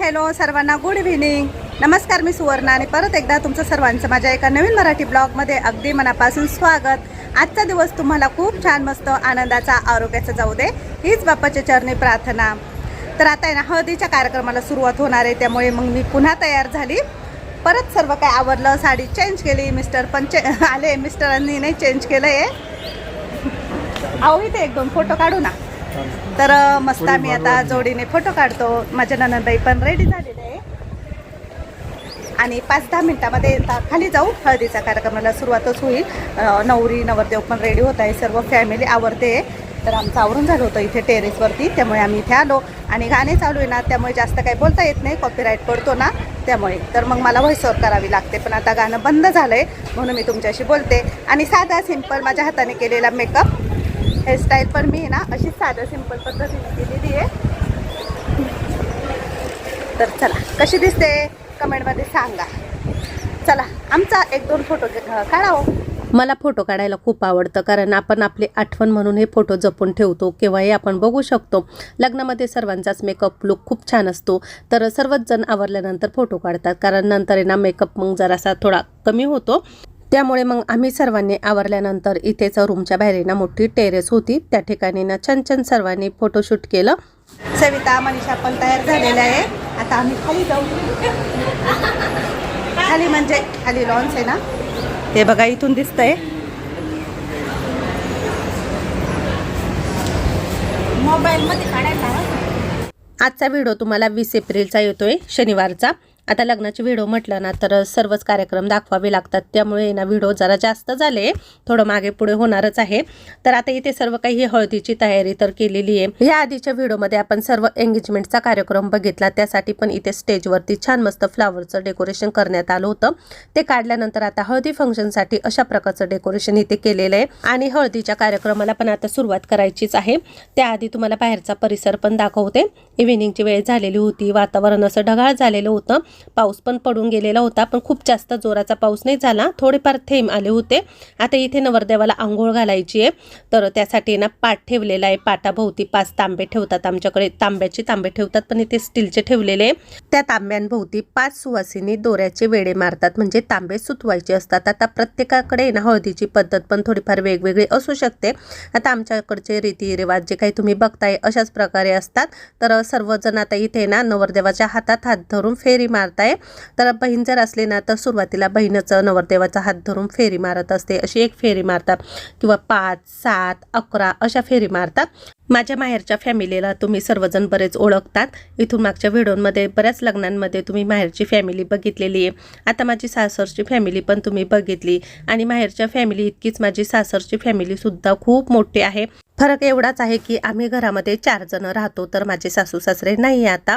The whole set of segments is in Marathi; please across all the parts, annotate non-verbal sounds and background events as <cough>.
हॅलो सर्वांना गुड इव्हिनिंग नमस्कार मी सुवर्णा आणि परत एकदा तुमचं सर्वांचं माझ्या एका नवीन मराठी ब्लॉगमध्ये अगदी मनापासून स्वागत. आजचा दिवस तुम्हाला खूप छान मस्त आनंदाचा आरोग्याचा जाऊ दे हीच बाप्पाच्या चरणी प्रार्थना. तर आता आहे ना हळदीच्या कार्यक्रमाला सुरुवात होणार आहे त्यामुळे मग मी पुन्हा तयार झाली. परत सर्व काय आवरलं साडी चेंज केली मिस्टर पण चे आले मिस्टरांनी नाही चेंज केलं <laughs> आहे अहो इथे एक दोन फोटो काढू ना. तर मस्त आम्ही आता जोडीने फोटो काढतो. माझ्या ननंदबाई पण रेडी झालेले आहे. आणि पाच दहा मिनिटामध्ये खाली जाऊ. हळदीचा कार्यक्रमाला सुरुवातच होईल. नवरी नवरदेव पण रेडी होत आहे. सर्व फॅमिली आवरते. तर आमचं आवरून झालं होतं इथे टेरेसवरती त्यामुळे आम्ही इथे आलो. आणि गाणे चालू आहे ना त्यामुळे जास्त काही बोलता येत नाही. कॉपीराईट पडतो ना त्यामुळे. तर मग मला व्हॉइसवर करावी लागते. पण आता गाणं बंद झालं आहे म्हणून मी तुमच्याशी बोलते. आणि साधा सिंपल माझ्या हाताने केलेला मेकअप हेअरस्टाईल पण मी ना अशी साध्या सिंपल पद्धतीने केलेली आहे. तर चला कशी दिसते कमेंटमध्ये सांगा. चला आमचा एक दोन फोटो काढा मला फोटो काढायला खूप आवडतं कारण आपण आपली आठवण म्हणून हे फोटो जपून ठेवतो केव्हाही आपण बघू शकतो. लग्नामध्ये सर्वांचाच मेकअप लुक खूप छान असतो. तर सर्वच जण आवरल्यानंतर फोटो काढतात कारण नंतर आहे ना मेकअप मग जरासा थोडा कमी होतो. त्यामुळे मग आम्ही सर्वांनी आवरल्यानंतर इथेच रूमच्या बाहेर ना मोठी टेरेस होती. त्या ठिकाणी ना छान छान सर्वांनी फोटोशूट केलं. सविता मनीषा पण तयार झालेल्या आहे. आता आम्ही खाली जाऊ. खाली म्हणजे खाली लॉन्स आहे ना? हे बघा इथून दिसतंय. मोबाईल मध्ये काढायला आजचा व्हिडिओ तुम्हाला वीस एप्रिलचा येतोय शनिवारचा. आता लग्नाचे व्हिडिओ म्हटलं ना तर सर्वच कार्यक्रम दाखवावे लागतात. त्यामुळे ना व्हिडिओ जरा जास्त झाले थोडं मागे पुढे होणारच आहे. तर आता इथे सर्व काही ही हळदीची तयारी तर केलेली आहे. या आधीच्या व्हिडिओमध्ये आपण सर्व एंगेजमेंटचा कार्यक्रम बघितला. त्यासाठी पण इथे स्टेजवरती छान मस्त फ्लावरचं डेकोरेशन करण्यात आलं होतं. ते काढल्यानंतर आता हळदी फंक्शनसाठी अशा प्रकारचं डेकोरेशन इथे केलेलं आहे. आणि हळदीच्या कार्यक्रमाला पण आता सुरुवात करायचीच आहे. त्याआधी तुम्हाला बाहेरचा परिसर पण दाखवते. इव्हिनिंगची वेळ झालेली होती वातावरण असं ढगाळ झालेलं होतं. पाऊस पण पडून गेलेला होता पण खूप जास्त जोराचा पाऊस नाही झाला. थोडेफार थेंब आले होते. आता इथे नवरदेवाला आंघोळ घालायची आहे. तर त्यासाठी ना पाट ठेवलेला आहे. पाटाभोवती पाच तांबे ठेवतात आमच्याकडे. तांब्याचे तांबे ठेवतात पण इथे स्टीलचे ठेवलेले आहे. त्या तांब्यांभोवती पाच सुवासिनी दोऱ्याचे वेडे मारतात म्हणजे तांबे सुतवायचे असतात. आता प्रत्येकाकडे ना हळदीची पद्धत पण थोडीफार वेगवेगळी असू शकते. आता आमच्याकडचे रीतिरिवाज जे काही तुम्ही बघताय अशाच प्रकारे असतात. तर सर्वजण आता इथे ना नवरदेवाच्या हातात हात धरून फेरी मार मारताय. तर बहीण जर असली ना तर सुरुवातीला बहिणीचं नवरदेवाचा हात धरून फेरी मारत असते. अशी एक फेरी मारतात किंवा पाच सात अकरा अशा फेरी मारतात. माझ्या माहेरच्या फॅमिलीला तुम्ही सर्वजण बरेच ओळखतात. इथून मागच्या व्हिडिओमध्ये बऱ्याच लग्नांमध्ये तुम्ही माहेरची फॅमिली बघितलेली आहे. आता माझी सासरची फॅमिली पण तुम्ही बघितली. आणि माहेरच्या फॅमिली इतकीच माझी सासरची फॅमिलीसुद्धा खूप मोठी आहे. फरक एवढाच आहे की आम्ही घरामध्ये चार जण राहतो तर माझे सासू सासरे नाही आहे आता.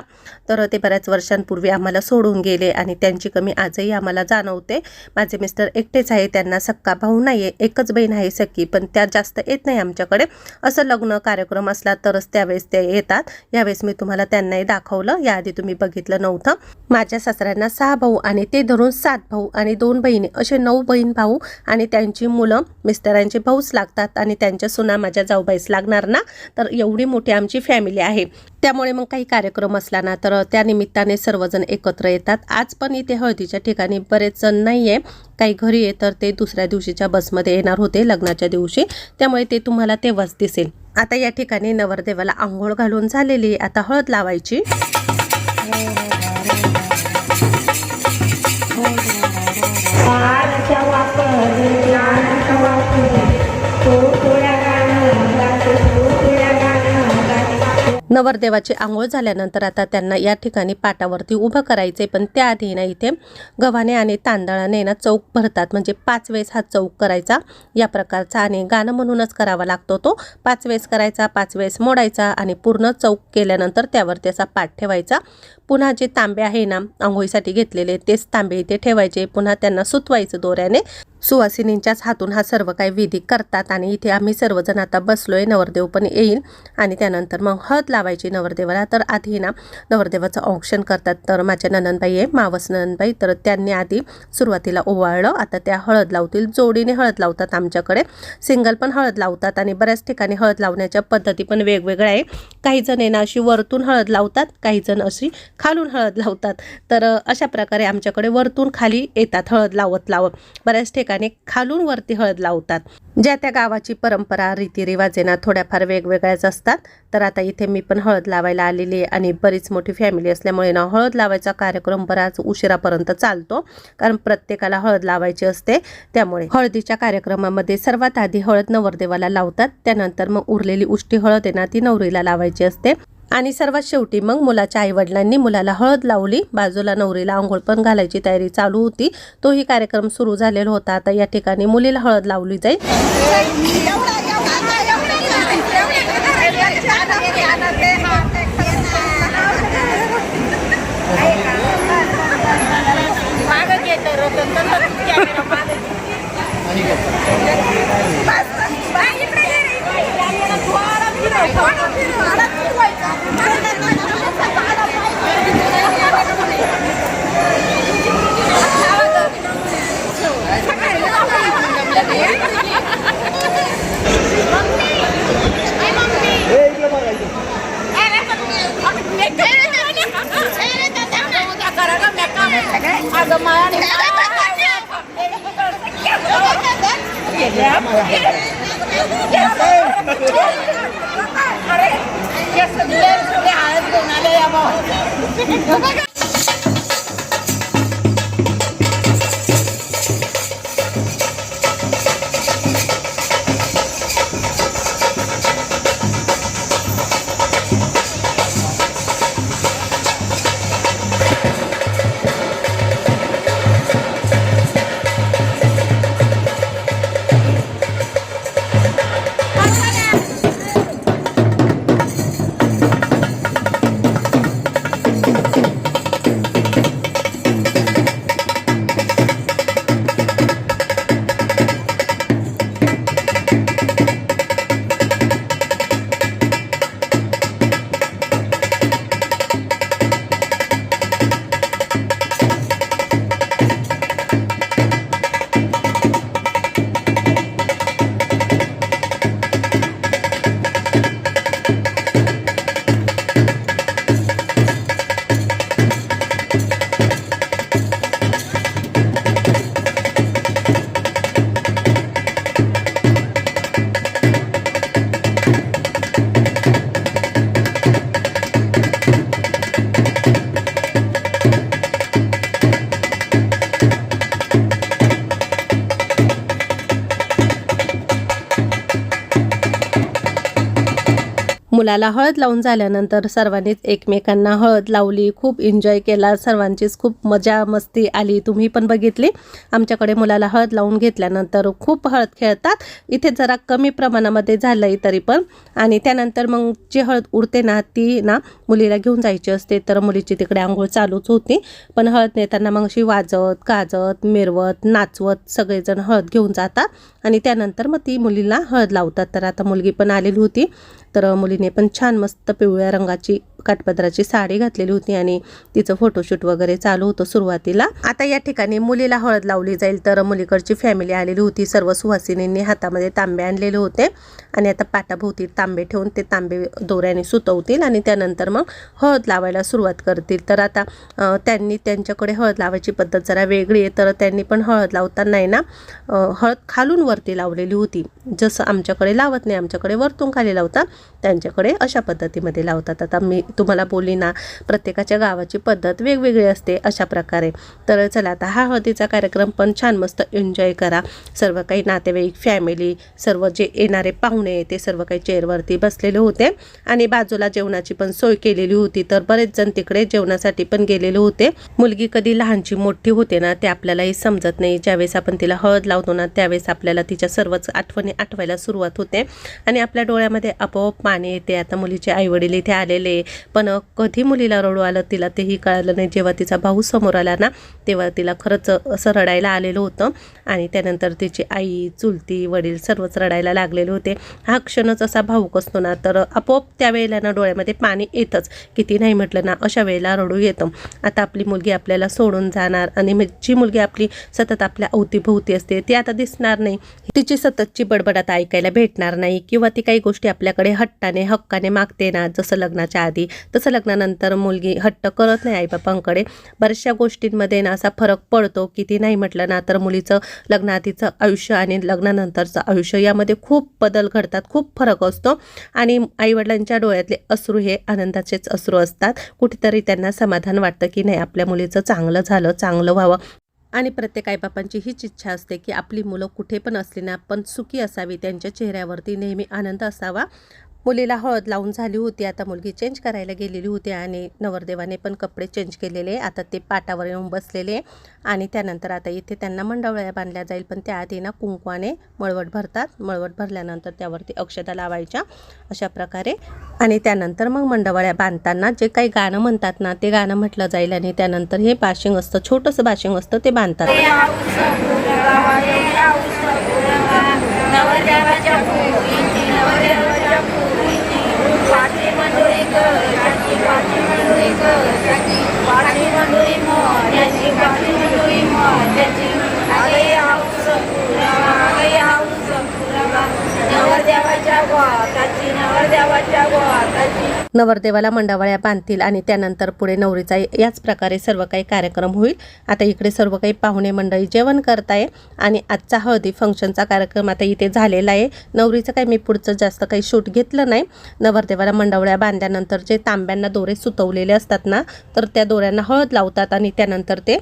तर ते बऱ्याच वर्षांपूर्वी आम्हाला सोडून गेले आणि त्यांची कमी आजही आम्हाला जाणवते. माझे मिस्टर एकटेच आहे त्यांना सक्का भाऊ नाही आहे एकच बहीण आहे सक्की पण त्या जास्त येत नाही आमच्याकडे. असं लग्न कार्यक्रम असला तरच त्यावेळेस ते येतात. यावेळेस मी तुम्हाला त्यांनाही दाखवलं. याआधी तुम्ही बघितलं नव्हतं. माझ्या सासऱ्यांना सहा भाऊ आणि ते धरून सात भाऊ आणि दोन बहिणी. असे नऊ बहीण भाऊ आणि त्यांची मुलं मिस्टरांचे भाऊच लागतात आणि त्यांच्या सुना माझ्या जाऊबाईस लागणार ना? तर एवढी मोठी आमची फॅमिली आहे. त्यामुळे मग काही कार्यक्रम असला ना तर त्या निमित्ताने सर्वजण एकत्र येतात. आज पण इथे हळदीच्या ठिकाणी बरेच जण नाही आहे काही घरी आहे तर ते दुसऱ्या दिवशीच्या बसमध्ये येणार होते लग्नाच्या दिवशी. त्यामुळे ते तुम्हाला तेव्हाच दिसेल. आता या ठिकाणी नवरदेवाला आंघोळ घालून झालेली आहे. आता हळद लावायची. नवरदेवाची आंघोळ झाल्यानंतर आता त्यांना या ठिकाणी पाटावरती उभं करायचे पण त्याआधी ना इथे गव्हाणे आणि तांदळाने ना चौक भरतात. म्हणजे पाच वेळेस हा चौक करायचा. या प्रकारचा आणि गाणं म्हणूनच करावा लागतो तो. पाच वेळेस करायचा पाच वेळेस मोडायचा आणि पूर्ण चौक केल्यानंतर त्यावर त्याचा पाठ ठेवायचा. पुन्हा जे तांबे आहे ना आंघोळीसाठी घेतलेले तेच तांबे इथे ठेवायचे. पुन्हा त्यांना सुतवायचं दोऱ्याने. सुवासिनींच्याच हातून हा सर्व काही विधी करतात आणि इथे आम्ही सर्वजण आता बसलोय. नवरदेव पण येईल आणि त्यानंतर मग हळद लावायची नवरदेवाला. तर आधी ना नवरदेवाचं औक्षण करतात. तर माझ्या ननंदबाई आहे मावस ननंदबाई. तर त्यांनी आधी सुरुवातीला ओवाळलं. आता त्या हळद लावतील. जोडीने हळद लावतात आमच्याकडे. सिंगल पण हळद लावतात आणि बऱ्याच ठिकाणी हळद लावण्याच्या पद्धती पण वेगवेगळ्या आहे. काही जण आहे ना अशी वरतून हळद लावतात काही जण अशी खालून हळद लावतात. तर अशा प्रकारे आमच्याकडे वरतून खाली येतात हळद लावत लावत. बऱ्याच ठिकाणी खालून वरती हळद लावतात ज्या त्या गावाची परंपरा रीतिरिवाज आहे ना थोड्याफार वेगवेगळ्याच असतात. तर आता इथे मी पण हळद लावायला आलेली आहे आणि बरीच मोठी फॅमिली असल्यामुळे ना हळद लावायचा कार्यक्रम बराच उशिरापर्यंत चालतो. कारण प्रत्येकाला हळद लावायची असते. त्यामुळे हळदीच्या कार्यक्रमामध्ये सर्वात आधी हळद नवरदेवाला लावतात. त्यानंतर मग उरलेली उष्टी हळद आहे ना ती नवरीला लावायची असते. आणि सर्वात शेवटी मग मुलाच्या आईवडिलांनी मुलाला हळद लावली. बाजूला नवरीला आंघोळ पण घालायची तयारी चालू होती. तोही कार्यक्रम सुरू झालेला होता. आता या ठिकाणी मुलीला हळद लावली जाईल. अगं मला अरे सगळे सगळे हळद घेऊन आले या भाऊ मुलाला हळद लावून झाल्यानंतर सर्वांनीच एकमेकांना हळद लावली खूप एन्जॉय केला. सर्वांचीच खूप मजा मस्ती आली. तुम्ही पण बघितली. आमच्याकडे मुलाला हळद लावून घेतल्यानंतर खूप हळद खेळतात. इथे जरा कमी प्रमाणामध्ये झालंही तरी पण. आणि त्यानंतर मग जी हळद उरते ना ती ना मुलीला घेऊन जायची असते. तर मुलीची तिकडे आंघोळ चालूच होती. पण हळद नेताना मग अशी वाजत गाजत मिरवत नाचवत सगळेजण हळद घेऊन जातात. आणि त्यानंतर मग ती मुलीला हळद लावतात. तर आता मुलगी पण आलेली होती. तर मुलीने पण छान मस्त पिवळ्या रंगाची काठपदराची साडी घातलेली होती आणि तिचं फोटोशूट वगैरे चालू होतं सुरुवातीला. आता या ठिकाणी मुलीला हळद लावली जाईल तर मुलीकडची फॅमिली आलेली होती. सर्व सुहासिनींनी हातामध्ये तांबे आणलेले होते आणि आता पाटाभोवती तांबे ठेवून ते तांबे दोऱ्याने सुतवतील आणि त्यानंतर मग हळद लावायला सुरुवात करतील. तर आता त्यांनी त्यांच्याकडे हळद लावायची पद्धत जरा वेगळी आहे. तर त्यांनी पण हळद लावताना आहे ना हळद खालून वरती लावलेली होती. जसं आमच्याकडे लावत नाही आमच्याकडे वरतून खाली लावतात. त्यांच्याकडे अशा पद्धतीमध्ये लावतात. आता मी तुम्हाला बोली ना प्रत्येकाच्या गावाची पद्धत वेगवेगळी असते अशा प्रकारे. तर चला आता हा हळदीचा कार्यक्रम पण छान मस्त एन्जॉय करा. सर्व काही नातेवाईक फॅमिली सर्व जे येणारे पाहुणे ते सर्व काही चेअरवरती बसलेले होते. आणि बाजूला जेवणाची पण सोय केलेली होती. तर बरेच जण तिकडे जेवणासाठी पण गेलेले होते. मुलगी कधी लहानची मोठी होते ना ते आपल्यालाही समजत नाही. ज्यावेळेस आपण तिला हळद लावतो ना त्यावेळेस आपल्याला तिच्या सर्वच आठवणी आठवायला सुरुवात होते. आणि आपल्या डोळ्यामध्ये आपोआप पाणी येते. आता मुलीचे आईवडील इथे आलेले पण कधी मुलीला रडू आलं तिला तेही कळालं नाही. जेव्हा तिचा भाऊ समोर आला ना तेव्हा तिला खरंच असं रडायला आलेलं होतं. आणि त्यानंतर तिची आई चुलती वडील सर्वच रडायला लागलेले होते. हा क्षणच असा भाऊक असतो ना तर आपोआप त्यावेळेला ना डोळ्यामध्ये पाणी येतंच. किती नाही म्हटलं ना अशा वेळेला रडू येतं. आता आपली मुलगी आपल्याला सोडून जाणार आणि जी मुलगी आपली सतत आपल्या अवतीभोवती असते ती आता दिसणार नाही. तिची सततची बडबड आता ऐकायला भेटणार नाही किंवा ती काही गोष्टी आपल्याकडे हट्टाने हक्काने मागते ना जसं लग्नाच्या आधी. तसं लग्नानंतर मुलगी हट्ट करत नाही आईबापांकडे. बऱ्याचशा गोष्टींमध्ये ना असा फरक पडतो किती नाही म्हटलं ना तर मुलीचं लग्नाआधीचं आयुष्य आणि लग्नानंतरचं आयुष्य यामध्ये खूप बदल घडतात खूप फरक असतो. आणि आईवडिलांच्या डोळ्यातले अश्रू हे आनंदाचेच अश्रू असतात. कुठेतरी त्यांना समाधान वाटतं की नाही आपल्या मुलीचं चांगलं झालं चांगलं व्हावं. आणि प्रत्येक आईबापांची हीच इच्छा असते की आपली मुलं कुठे पण असली ना पण सुखी असावी त्यांच्या चेहऱ्यावरती नेहमी आनंद असावा. मुलीला हळद लावून झाली होती. आता मुलगी चेंज करायला गेलेली होती आणि नवरदेवाने पण कपडे चेंज केलेले. आता ते पाटावर येऊन बसलेले. आणि त्यानंतर आता इथे त्यांना मंडवळ्या बांधल्या जाईल. पण त्याआधी ना कुंकवाने मळवट भरतात. मळवट भरल्यानंतर त्यावरती अक्षता लावायच्या अशा प्रकारे. आणि त्यानंतर मग मंडवळ्या बांधताना जे काही गाणं म्हणतात ना ते गाणं म्हटलं जाईल. आणि त्यानंतर हे बाशिंग असतं छोटंसं बाशिंग असतं ते बांधतात. नवरदेवाच्या फुलीची पाठी मंडोळी कर त्याची पाठी मंडोळी कर त्याची पाठी मंडोळी नवरदेवाला मंडावळ्या बांधतील आणि त्यानंतर पुढे नवरीचा याच प्रकारे सर्व काही कार्यक्रम होईल. आता इकडे सर्व काही पाहुणे मंडळी जेवण करताय आणि आजचा हळदी फंक्शनचा कार्यक्रम आता इथे झालेला आहे. नवरीचं काही मी पुढचं जास्त काही शूट घेतलं नाही. नवरदेवाला मंडावळ्या बांधल्यानंतर जे तांब्यांना दोरे सुतवलेले असतात ना तर त्या दोऱ्यांना हळद लावतात आणि त्यानंतर ते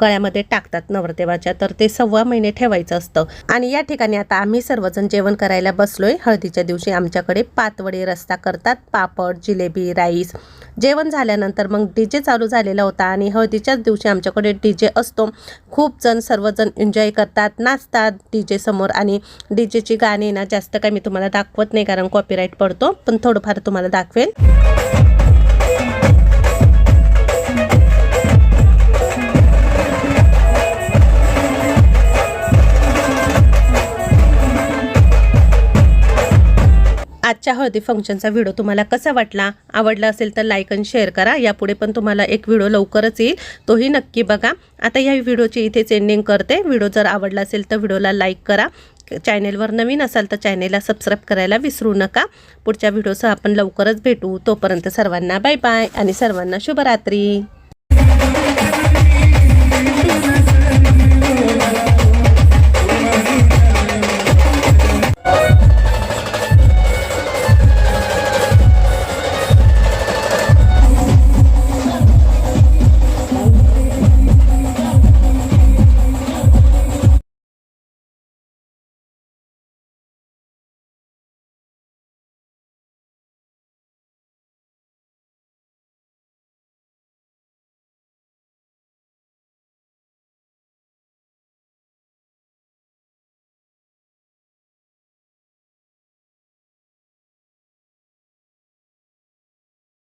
गळ्यामध्ये टाकतात नवरदेवाच्या. तर ते सव्वा महिने ठेवायचं असतं. आणि या ठिकाणी आता आम्ही सर्वजण जेवण करायला बसलोय. हळदीच्या दिवशी आमच्याकडे पातवडी रस्ता करतात पापड जिलेबी राईस जेवण झाल्यानंतर मग डी जे चालू झालेला होता आणि हळदीच्याच दिवशी आमच्याकडे डी जे असतो. खूप जण सर्वजण एन्जॉय करतात नाचतात डी जे समोर आणि डी जेची गाणी ना जास्त काही मी तुम्हाला दाखवत नाही कारण कॉपीराईट पडतो. पण थोडंफार तुम्हाला दाखवेल. आजच्या हळदी फंक्शनचा व्हिडिओ तुम्हाला कसा वाटला आवडला असेल तर लाईक आणि शेअर करा. यापुढे पण तुम्हाला एक व्हिडिओ लवकरच येईल तोही नक्की बघा. आता या व्हिडिओची इथेच एंडिंग करते. व्हिडिओ जर आवडला असेल तर व्हिडिओला लाईक करा. चॅनेलवर नवीन असाल तर चॅनेलला सबस्क्राईब करायला विसरू नका. पुढच्या व्हिडिओसह आपण लवकरच भेटू. तोपर्यंत सर्वांना बाय बाय आणि सर्वांना शुभरात्री.